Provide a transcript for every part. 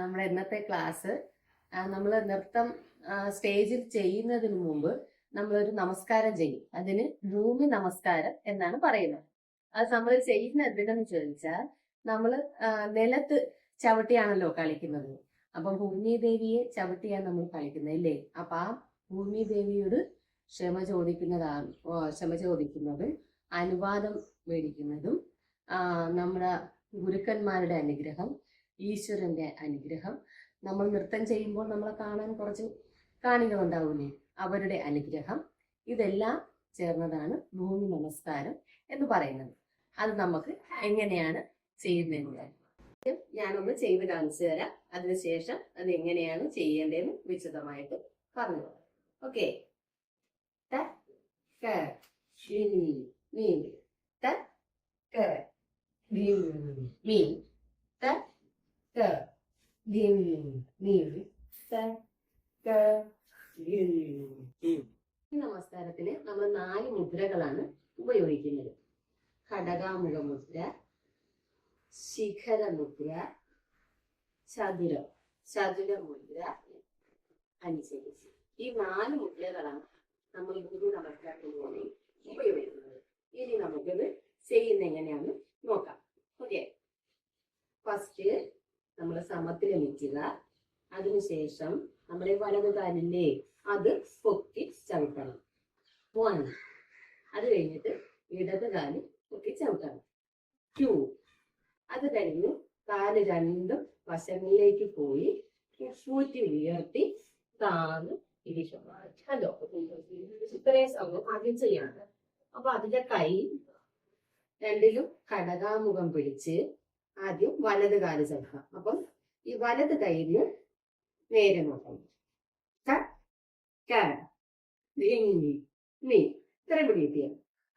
നമ്മുടെ ഇന്നത്തെ ക്ലാസ് നമ്മൾ നൃത്തം സ്റ്റേജിൽ ചെയ്യുന്നതിന് മുമ്പ് നമ്മളൊരു നമസ്കാരം ചെയ്യും. അതിന് ഭൂമി നമസ്കാരം എന്നാണ് പറയുന്നത്. അത് നമ്മൾ ചെയ്യുന്ന എന്തിനെന്ന് ചോദിച്ചാൽ നമ്മൾ നിലത്ത് ചവിട്ടിയാണല്ലോ കളിക്കുന്നത്. അപ്പം ഭൂമി ദേവിയെ ചവിട്ടിയാണ് നമ്മൾ കളിക്കുന്നത് അല്ലേ അപ്പൊ ആ ഭൂമി ദേവിയോട് ക്ഷമ ചോദിക്കുന്നതാണ് ക്ഷമ ചോദിക്കുന്നത് അനുവാദം മേടിക്കുന്നതും നമ്മുടെ ഗുരുക്കന്മാരുടെ അനുഗ്രഹം ഈശ്വരന്റെ അനുഗ്രഹം നമ്മൾ നൃത്തം ചെയ്യുമ്പോൾ നമ്മളെ കാണാൻ കുറച്ച് കാണികൾ ഉണ്ടാവില്ലേ അവരുടെ അനുഗ്രഹം. ഇതെല്ലാം ചേർന്നതാണ് ഭൂമി നമസ്കാരം എന്ന് പറയുന്നത്. അത് നമുക്ക് എങ്ങനെയാണ് ചെയ്യുന്നത് ഞാനൊന്ന് ചെയ്ത് കാണിച്ചു തരാം. അതിനുശേഷം അത് എങ്ങനെയാണ് ചെയ്യേണ്ടതെന്ന് വിശദമായിട്ട് പറഞ്ഞു ഓക്കെ. മീൻ mi ഈ നമസ്കാരത്തിന് നമ്മൾ നാല് മുദ്രകളാണ് ഉപയോഗിക്കുന്നത്. ഘടകാമുഖ മുദ്ര ശിഖര മുദ്ര ചതുരം ചതുര മുദ്ര അനുസരിച്ച്. ഈ നാല് മുദ്രകളാണ് നമ്മൾ ഗുരു നമസ്കാരത്തിന് പോലെ ഉപയോഗിക്കുന്നത്. ഇനി നമുക്കത് ചെയ്യുന്ന എങ്ങനെയാണെന്ന് നോക്കാം. ഓക്കെ. ഫസ്റ്റ് നമ്മൾ സമത്തിൽ നിൽക്കുക അതിനുശേഷം നമ്മുടെ വലത് കാലില്ലേ അത് പൊക്കി ചവിട്ടണം. വൺ അത് കഴിഞ്ഞിട്ട് ഇടത് കാൽ പൊക്കി ചവിട്ടണം. ടു അത് കഴിഞ്ഞ് കാൽ രണ്ടും വശങ്ങളിലേക്ക് പോയി ഊറ്റി ഉയർത്തി താന്ന് ഹലോ ഇത്രയും സമയം ആദ്യം ചെയ്യാണ്. അപ്പൊ അതിന്റെ കൈ രണ്ടിലും കടകാമുഖം പിടിച്ച് ആദ്യം വലത് കാൽ അപ്പം ഈ വലത് കയ്യിൽ നേരെ നോക്കണം ക, നീ ഇത്ര പിടിക്കുക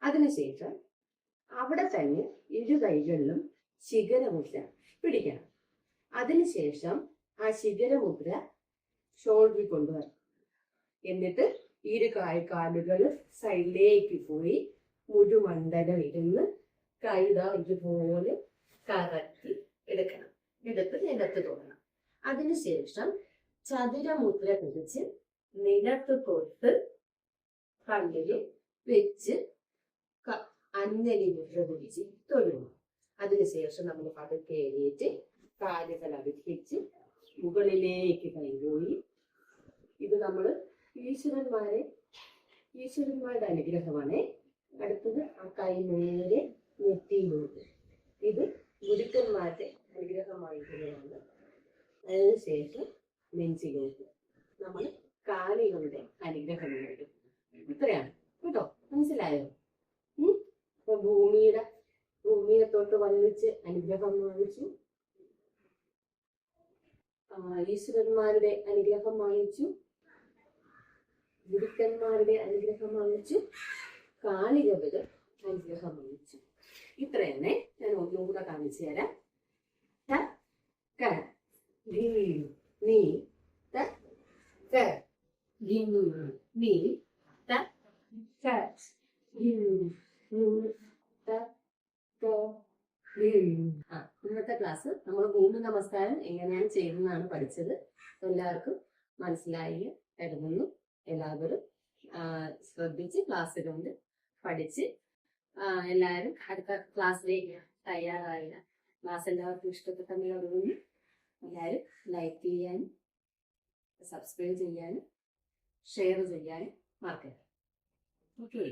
അതിനുശേഷം അവിടെ തന്നെ ഇരു കൈകളിലും ശിഖരമുദ്ര പിടിക്കണം. അതിനുശേഷം ആ ശിഖരമുദ്ര ഷോൾഡറിൽ കൊണ്ടുവരണം. എന്നിട്ട് ഇരു കായ് കാലുകൾ സൈഡിലേക്ക് പോയി മുഴുമണ്ഡലം ഇരുന്ന് കൈത ഇതുപോലെ കറക്കി എടുക്കണം. എടുത്ത് നിലത്ത് തൊടണം. അതിനുശേഷം ചതുരമുദ്ര പിടിച്ച് നിലത്ത് തൊട്ട് കണ്ണിൽ വെച്ച് അന്നലി മുദ്ര പിടിച്ച് തൊഴുന്നു അതിനുശേഷം നമ്മൾ പതുക്കെ എഴുന്നേറ്റ് കാലുകൾ അടുപ്പിച്ച് മുകളിലേക്ക് കൈപോയി ഇത് നമ്മൾ ഈശ്വരന്മാരെ ഈശ്വരന്മാരുടെ അനുഗ്രഹമാണ്. അടുത്തത് ആ കൈ നേരെ നെറ്റിയിലോട്ട് ഇത് ഗുരുക്കന്മാരുടെ അതിനുശേഷം നെഞ്ചിലേക്ക് നമ്മൾ കാലികളുടെ അനുഗ്രഹം നേടും ഇത്രയാണ്. കേട്ടോ? മനസ്സിലായോ? ഇപ്പൊ ഭൂമിയുടെ ഭൂമിയെ തൊട്ട് വന്നിച്ച് അനുഗ്രഹം വാങ്ങിച്ചു. ഈശ്വരന്മാരുടെ അനുഗ്രഹം വാങ്ങിച്ചു. ഗുരുക്കന്മാരുടെ അനുഗ്രഹം വാങ്ങിച്ചു. കാളികവര് അനുഗ്രഹം വാങ്ങിച്ചു. ഇത്ര തന്നെ ഞാൻ ഒന്നുകൂടെ കാണിച്ചു തരാം ത, ക, ധി, നീ, ത, ധി, നീ, ത, ക, ധി. ആ, ഇന്നത്തെ ക്ലാസ് നമ്മൾ ഭൂമി നമസ്കാരം എങ്ങനെയാണ് ചെയ്യുന്നതാണ് പഠിച്ചത്. എല്ലാവർക്കും മനസ്സിലായി കരുതുന്നു എല്ലാവരും ശ്രദ്ധിച്ച് ക്ലാസ് കൊണ്ട് പഠിച്ച് എല്ലാവരും അടുത്ത ക്ലാസ്സിലേക്ക് തയ്യാറായില്ല ക്ലാസ് എല്ലാവർക്കും ഇഷ്ടപ്പെട്ടെന്ന് എല്ലാവരും ലൈക്ക് ചെയ്യാനും സബ്സ്ക്രൈബ് ചെയ്യാനും ഷെയർ ചെയ്യാനും മറക്കരുത്. ഓക്കെ